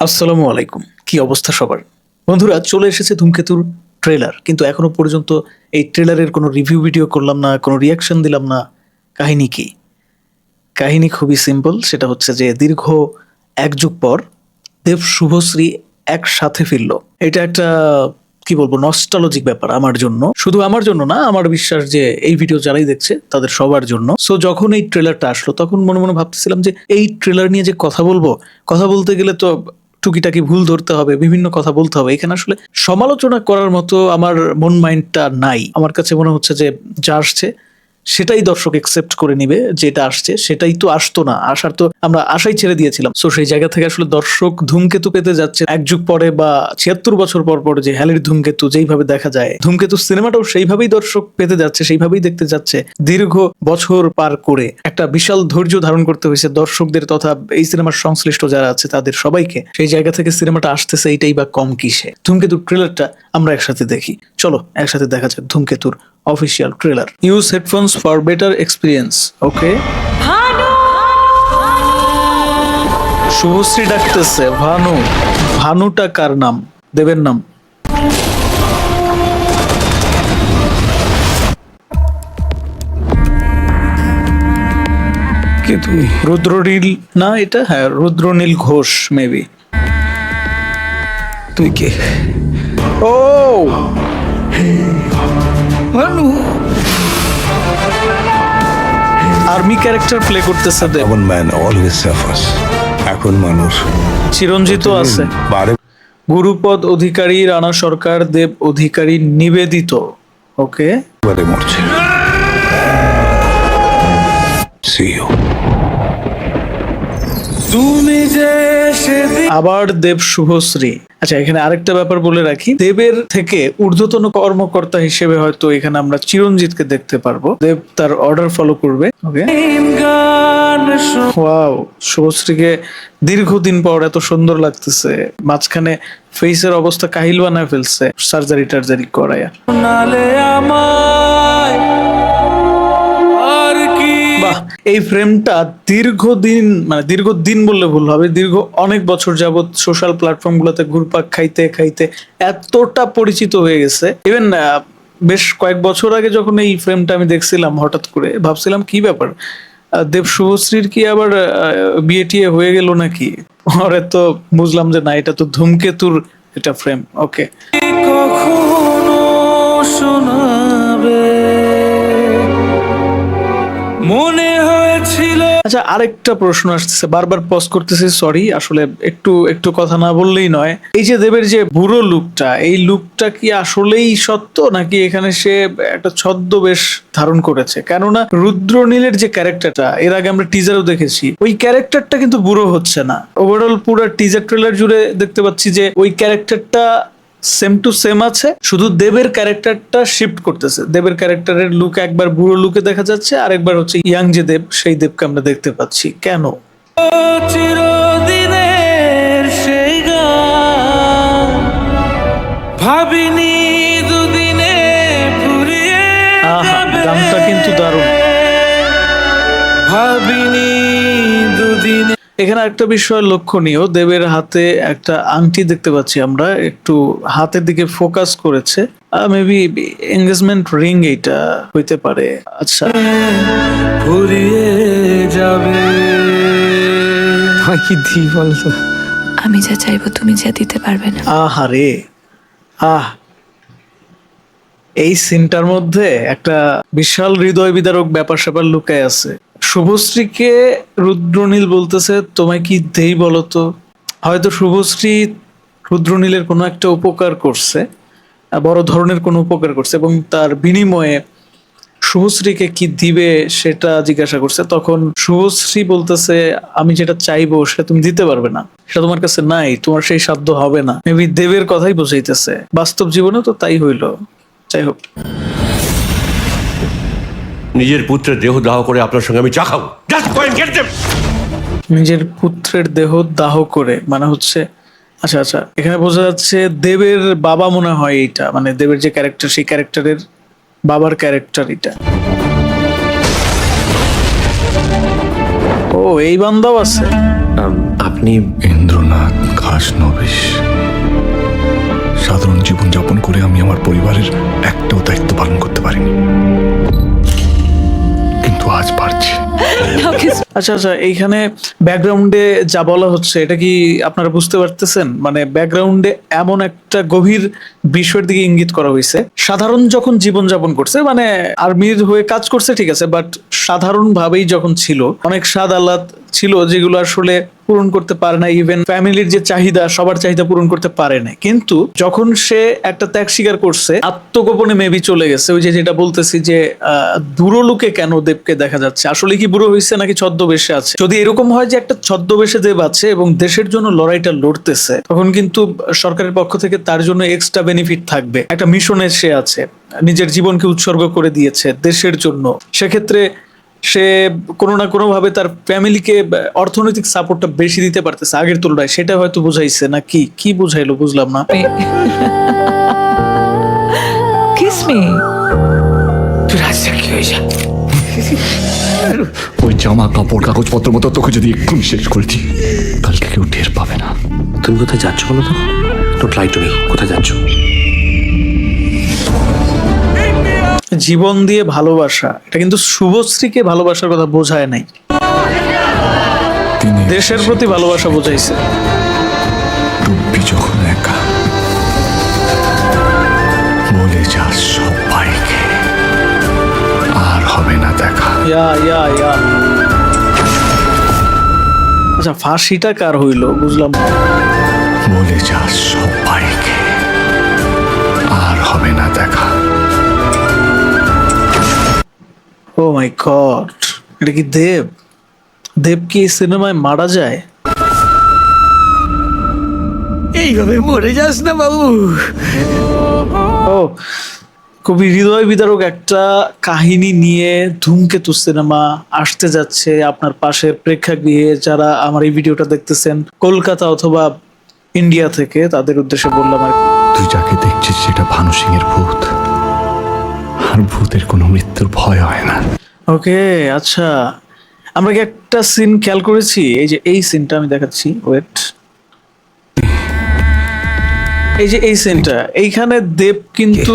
আসসালামু আলাইকুম। কি অবস্থা সবার? বন্ধুরা, চলে এসেছে ধূমকেতুর ট্রেলার কিন্তু এখনও পর্যন্ত এই ট্রেলারের কোনো রিভিউ ভিডিও করলাম না, কোনো রিয়াকশন দিলাম না। কাহিনী কি? কাহিনী খুবই সিম্পল সেটা হচ্ছে যে দীর্ঘ এক যুগ পর দেব শুভশ্রী একসাথে ফিরল। এটা একটা, কি বলব নস্টালজিক ব্যাপার আমার জন্য। শুধু আমার জন্য না, আমার বিশ্বাস যে এই ভিডিও যারাই দেখছে, তাদের সবার জন্য। সো যখন এই ট্রেলারটা আসলো, তখন মনে মনে ভাবতেছিলাম যে এই ট্রেলার নিয়ে যে কথা বলব, কথা বলতে গেলে তো টুকিটাকি ভুল ধরতে হবে, বিভিন্ন কথা বলতে হবে। এখানে আসলে সমালোচনা করার মতো আমার মন মাইন্ডটা নাই। আমার কাছে মনে হচ্ছে যে যা আসছে সেটাই দর্শক একসেপ্ট করে নিবে যেটা আসছে। সেটাই তো আসতো না। আসার তো আমরা আশাই ছেড়ে দিয়েছিলাম। সো সেই জায়গা থেকে আসলে দর্শক ধূমকেতু পেতে যাচ্ছে। এক যুগ পরে বা ছিয়াত্তর বছর পর পর যে হ্যালির ধূমকেতু যেইভাবে দেখা যায় ধূমকেতু সিনেমাটাও সেইভাবেই দর্শক পেতে যাচ্ছে, সেইভাবেই দেখতে যাচ্ছে দীর্ঘ বছর পার করে। একটা বিশাল ধৈর্য ধারণ করতে হয়েছে দর্শকদের তথা এই সিনেমার সংশ্লিষ্ট যারা আছে তাদের সবাইকে। সেই জায়গা থেকে সিনেমাটা আসতেছে, এইটাই বা কম কিসে। ধূমকেতুর ট্রেলারটা আমরা একসাথে দেখি। চলো, একসাথে দেখা যাক ধূমকেতুর official trailer. Use headphones for better experience okay Subhashree ডাকতেছে ভানু। ভানুটা কার নাম? দেবের নাম। কে তুমি? রুদ্রনীল না এটা হ্যাঁ রুদ্রনীল ঘোষ মেবি তুই কে? ও! ভানু আর্মি ক্যারেক্টার প্লে করতেছে দেব এমন ম্যান অলওয়েজ সাফার্স এখন মানুষ চিরঞ্জিত আছে। বারে গুরুপদ অধিকারী রানা সরকার দেব অধিকারী নিবেদিত। ওকে বারে মরছে। সিও তুমি যে আবার দেব শুভশ্রী। আচ্ছা এখানে আরেকটা ব্যাপার বলে রাখি। দেবের থেকে ঊর্ধ্বতন কর্মকর্তা হিসেবে হয়তো এখানে আমরা চিরঞ্জিতকে দেখতে পারব। দেব তার অর্ডার ফলো করবে। ওকে ওয়াও শুভশ্রীকে দীর্ঘদিন পর এত সুন্দর লাগতেছে। মাঝখানে ফেসের অবস্থা কাহিল বানায় ফেলছে সার্জারি টার্জারি করায়া শোনালে এই ফ্রেমটা দীর্ঘদিন মানে দীর্ঘদিন বললে ভুল হবে, দীর্ঘ অনেক বছর যাবৎ সোশ্যাল প্ল্যাটফর্ম গুলোতে ঘুরপাক খাইতে খাইতে এতটা পরিচিত হয়ে গেছে। ইভেন বেশ কয়েক বছর আগে যখন এই ফ্রেমটা আমি দেখছিলাম হঠাৎ করে, ভাবছিলাম কি ব্যাপার? দেব শুভশ্রীর কি আবার বিয়ে টিয়ে হয়ে গেল নাকি? পরে তো বুঝলাম যে না, এটা তো ধূমকেতুর এটা ফ্রেম ওকে মনে হয়েছিল আচ্ছা আরেকটা প্রশ্ন আসতেছে, বারবার পজ করতেছি সরি আসলে একটু একটু কথা না বললেই নয়। এই যে দেবের যে বুড়ো লুকটা, এই লুকটা কি আসলেই সত্য, নাকি এখানে সে একটা ছদ্মবেশ ধারণ করেছে? কেননা রুদ্রনীলের যে ক্যারেক্টারটা এর আগে আমরা টিজারও দেখেছি, ওই ক্যারেক্টারটা কিন্তু বুড়ো হচ্ছে না। ওভারঅল পুরো টিজার ট্রেলার জুড়ে দেখতে পাচ্ছি যে, ওই ক্যারেক্টারটা সেম টু সেম আছে শুধু দেবের ক্যারেক্টারটা শিফট করতেছে। দেবের ক্যারেক্টারের লুক একবার বুড়ো লুকে দেখা যাচ্ছে আর একবার হচ্ছে ইয়াং যে দেব সেই দেবকে আমরা দেখতে পাচ্ছি। কেন? ভাবিনি দুদিনে ফুরিয়ে। গানটা কিন্তু দারুণ। ভাবিনি দুদিনে এখানে একটা বিষয় লক্ষণীয় দেবের হাতে একটা আংটি দেখতে পাচ্ছি আমরা একটু হাতের দিকে ফোকাস করেছে মেবি এঙ্গেজমেন্ট রিং এইটা হইতে পারে। আচ্ছা। ফুরিয়ে যাবে। কি দিই বলতো? আমি যা চাইব তুমি যা দিতে পারবে না। আহারে আহ। এই সিনটার মধ্যে একটা বিশাল হৃদয় বিদারক ব্যাপার স্যাপার লুকায় আছে। শুভশ্রীকে রুদ্রনীল বলতেছে, তোমায় কি দেই বলতো? হয়তো শুভশ্রী রুদ্রনীলের কোনো একটা উপকার করছে, বড় ধরনের কোনো উপকার করছে এবং তার বিনিময়ে শুভশ্রীকে কি দিবে সেটা জিজ্ঞাসা করছে। তখন শুভশ্রী বলতেছে, আমি যেটা চাইব সেটা তুমি দিতে পারবে না। সেটা তোমার কাছে নাই, তোমার সেই সাধ্য হবে না। মেবি দেবের কথাই বোঝাইতেছে। বাস্তব জীবনে তো তাই হইল। যাই হোক। নিজের পুত্রের দেহ দাহ করে আপনার সঙ্গে আমি চা খাব। জাস্ট গো গেট দেম নিজের পুত্রের দেহ দাহ করে মানে হচ্ছে আচ্ছা আচ্ছা এখানে বোঝা যাচ্ছে দেবের বাবা মনে হয় এইটা মানে দেবের যে ক্যারেক্টার সেই ক্যারেক্টারের বাবার ক্যারেক্টার এটা। ও এই বান্দাও আছে। আপনি ইন্দ্রনাথ খাস নবিস সাধারণ জীবন যাপন করে আমি আমার পরিবারের একটাও আচ্ছা আচ্ছা এইখানে ব্যাকগ্রাউন্ডে যা বলা হচ্ছে, এটা কি আপনারা বুঝতে পারতেছেন? মানে ব্যাকগ্রাউন্ডে এমন একটা গভীর বিষয়ের দিকে ইঙ্গিত করা হয়েছে। সাধারণ যখন জীবনযাপন করছে মানে আর্মির হয়ে কাজ করছে, ঠিক আছে বাট সাধারণভাবেই যখন ছিল, অনেক সাদ আহ্লাদ ছিল, যেগুলো আসলে পূরণ করতে পারে না ইভেন ফ্যামিলির যে চাহিদা সবার চাহিদা পূরণ করতে পারে না। কিন্তু যখন সে একটা ত্যাগ স্বীকার করছে আত্মগোপনে মেবি চলে গেছে। ওই যে যেটা বলতেছি যে আহ, বুড়ো লোকে কেন দেবকে দেখা যাচ্ছে? আসলে কি বুড়ো হয়েছে নাকি ছদ্মবেশে আছে? যদি এরকম হয় যে একটা ছদ্মবেশে দেব আছে এবং দেশের জন্য লড়াইটা লড়তেছে তখন কিন্তু সরকারের পক্ষ থেকে তার জন্য এক্সট্রা বেনিফিট থাকবে। একটা মিশনে সে আছে নিজের জীবনকে উৎসর্গ করে দিয়েছে দেশের জন্য। সেক্ষেত্রে সে কোনো না কোনোভাবে তার ফ্যামিলিকে অর্থনৈতিক সাপোর্টটা বেশি দিতে পারতেছে আগের তুলনায়। সেটা হয়তো বুঝাইছে না কি? কি বুঝাইলো বুঝলাম না। কিস মি তুই রাজা হয়ে যা ওই জামা কাপড় কাগজপত্র মতো তোকে যদি এক্ষুনি শেষ করে দিই কালকে কেউ টের পাবে না। তুমি কোথায় যাচ্ছ বলো তো? ডোন্ট লাই টু মি কোথায় যাচ্ছ? জীবন দিয়ে ভালোবাসা এটা কিন্তু শুভশ্রীকে ভালোবাসার কথা বোঝায় নাই। দেশের প্রতি ভালোবাসা বোঝাইছে। ডুববি যখন একা বলে যাস সবাইকে আর হবে না দেখা। ইয়া ইয়া ইয়া। আচ্ছা ফাঁসিটা কার হইল? বুঝলাম। বলে যাস সবাইকে আর হবে না দেখা। ও মাই গড এটা কি দেব? দেব কি সিনেমায় মারা যায়? এইভাবে মরে যাস না বাবু। ও খুবই হৃদয় বিদারক একটা কাহিনী নিয়ে ধূমকেতু সিনেমা আসতে যাচ্ছে আপনার পাশের প্রেক্ষাগৃহে যারা আমার এই ভিডিওটা দেখতেছেন কলকাতা অথবা ইন্ডিয়া থেকে, তাদের উদ্দেশ্যে বললাম আর। তুই যাকে দেখছিস সেটা ভানু সিং এর ভূত। আর ভূতের কোনো মৃত্যুর ভয় হয় না। ওকে আচ্ছা। আমরা কি একটা সিন খেয়াল করেছি? এই যে এই সিনটা আমি দেখাচ্ছি। ওয়েট এই যে এই সিনটা, এইখানে দেব কিন্তু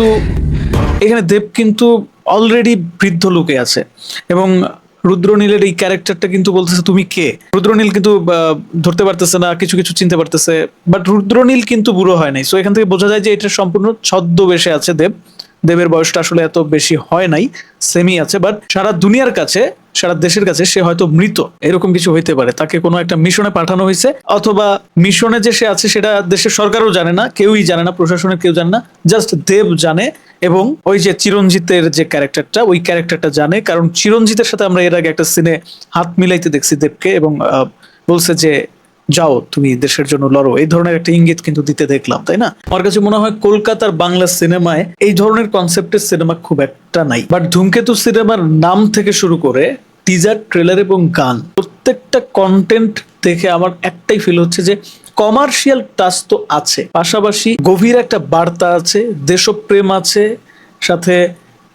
এখানে দেব কিন্তু অলরেডি বৃদ্ধ লোকে আছে। এবং রুদ্রনীলের এই ক্যারেক্টারটা কিন্তু বলতেছে, তুমি কে? রুদ্রনীল কিন্তু ধরতে পারতেছে না, কিছু কিছু চিনতে পারতেছে। বাট রুদ্রনীল কিন্তু বুড়ো হয় নাই। সো এখান থেকে বোঝা যায় যে এটা সম্পূর্ণ ছদ্মবেশে আছে দেব। দেবের বয়সটা আসলে এত বেশি হয় নাই সেমি আছে বাট সারা দুনিয়ার কাছে, সারা দেশের কাছে সে হয়তো মৃত। এরকম কিছু হইতে পারে। তাকে কোনো একটা মিশনে পাঠানো হয়েছে, অথবা মিশনে যে সে আছে সেটা দেশের সরকারও জানে না, কেউই জানে না, প্রশাসনের কেউ জানে না জাস্ট দেব জানে, এবং ওই যে চিরঞ্জিতের যে ক্যারেক্টারটা, ওই ক্যারেক্টারটা জানে, কারণ চিরঞ্জিতের সাথে আমরা এর আগে একটা সিনে হাত মিলাইতে দেখছি দেবকে, এবং বলছে যে যাও, তুমি দেশের জন্য লড়ো। এই ধরনের একটা ইঙ্গিত কিন্তু দিতে দেখলাম, তাই না? আমার কাছে মনে হয় কলকাতার বাংলা সিনেমায় এই ধরনের কনসেপ্টের সিনেমা খুব একটা নাই। বাট ধূমকেতু সিনেমার নাম থেকে শুরু করে টিজার ট্রেলার এবং গান, প্রত্যেকটা কন্টেন্ট দেখে আমার একটাই ফিল হচ্ছে যে কমার্শিয়াল টাচ তো আছে। পাশাপাশি গভীর একটা বার্তা আছে, দেশপ্রেম আছে, সাথে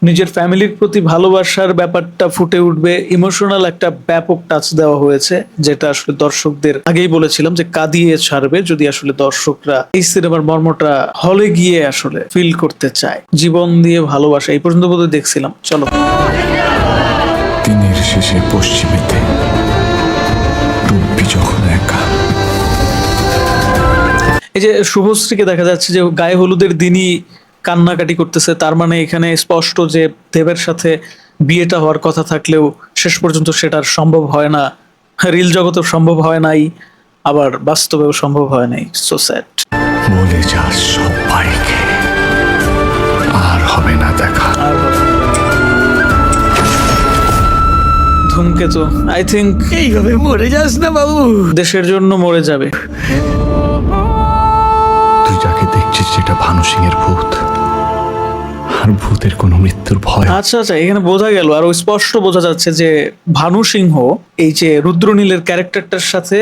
নিজের ফ্যামিলির প্রতি ভালোবাসার ব্যাপারটা ফুটে উঠবে ইমোশনাল একটা ব্যাপক টাচ দেওয়া হয়েছে যেটা আসলে দর্শকদের আগেই বলেছিলাম যে কাঁদিয়ে ছাড়বে যদি আসলে দর্শকরা এই সিনেমার মর্মটা হলে গিয়ে আসলে ফিল করতে চায়। জীবন দিয়ে ভালোবাসা এই পর্যন্ত বোধহয় দেখছিলাম। চলো। দিনের শেষে পশ্চিমেতে যখন একা। এই যে শুভশ্রীকে দেখা যাচ্ছে যে গায়ে হলুদের দিনই কান্নাকাটি করতেছে তার মানে এখানে স্পষ্ট যে দেবের সাথে বিয়েটা হওয়ার কথা থাকলেও শেষ পর্যন্ত সেটার সম্ভব হয় না। রিল জগতেও সম্ভব হয় নাই আবার বাস্তবেও সম্ভব হয় নাই। সো স্যাড বলে যাস সবাইকে। আর হবে না দেখা। আর ধূমকেতু আই থিঙ্ক এইভাবে মরে যাস না বাবু। দেশের জন্য মরে যাবে। তুই যাকে দেখছিস সেটা ভানু সিং এর ভূত। আর ভূতের কোনো মৃত্যুর ভয়। আচ্ছা আচ্ছা এখানে বোঝা গেল আর স্পষ্ট বোঝা যাচ্ছে যে ভানু সিংহ এই যে রুদ্রনীলের ক্যারেক্টারটার সাথে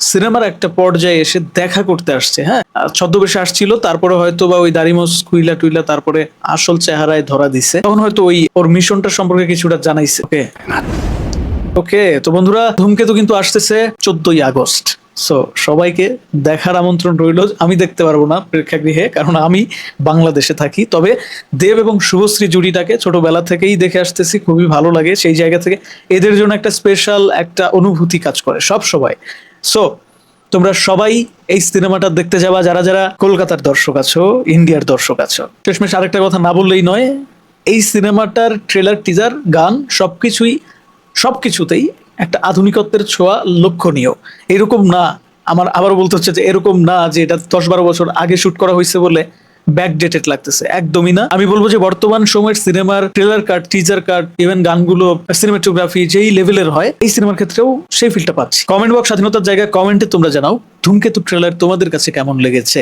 সিনেমার একটা পর্যায়ে এসে দেখা করতে আসছে হ্যাঁ? ছদ্মবেশে আসছিল তারপরে হয়তো বা ওই দাড়িমস কুইলা টুইলা তারপরে আসল চেহারায় ধরা দিছে। তখন হয়তো ওই ওর মিশনটা সম্পর্কে কিছুটা জানাইছে। ওকে। ওকে তো বন্ধুরা ধূমকেতু কিন্তু আসতেছে চোদ্দই আগস্ট। সো সবাইকে দেখার আমন্ত্রণ রইল। আমি দেখতে পারব না প্রেক্ষাগৃহে, কারণ আমি বাংলাদেশে থাকি। তবে দেব এবং শুভশ্রী জুড়িটাকে ছোটবেলা থেকেই দেখে আসতেছি, খুবই ভালো লাগে। সেই জায়গা থেকে এদের জন্য একটা স্পেশাল একটা অনুভূতি কাজ করে, সব সবাই। সো তোমরা সবাই এই সিনেমাটা দেখতে যাবা, যারা যারা কলকাতার দর্শক আছো, ইন্ডিয়ার দর্শক আছো। শেষমেশ আরেকটা কথা না বললেই নয়, এই সিনেমাটার ট্রেলার টিজার গান, সবকিছুই, সবকিছুতেই একটা আধুনিকত্বের ছোঁয়া লক্ষণীয়। এরকম না, আমার আবারও বলতে হচ্ছে যে এরকম না যে এটা দশ বারো বছর আগে শুট করা হয়েছে বলে ব্যাকডেটেড লাগতেছে। একদমই না। আমি বলব যে বর্তমান সময়ের সিনেমার trailer cut teaser cut even গানগুলো সিনেমাটোগ্রাফি যেই লেভেলের হয়, এই সিনেমার ক্ষেত্রেও সেই ফিলটা পাচ্ছি। কমেন্ট বক্স স্বাধীনতার জায়গায় কমেন্টে তোমরা জানাও, ধূমকেতু ট্রেলার তোমাদের কাছে কেমন লেগেছে?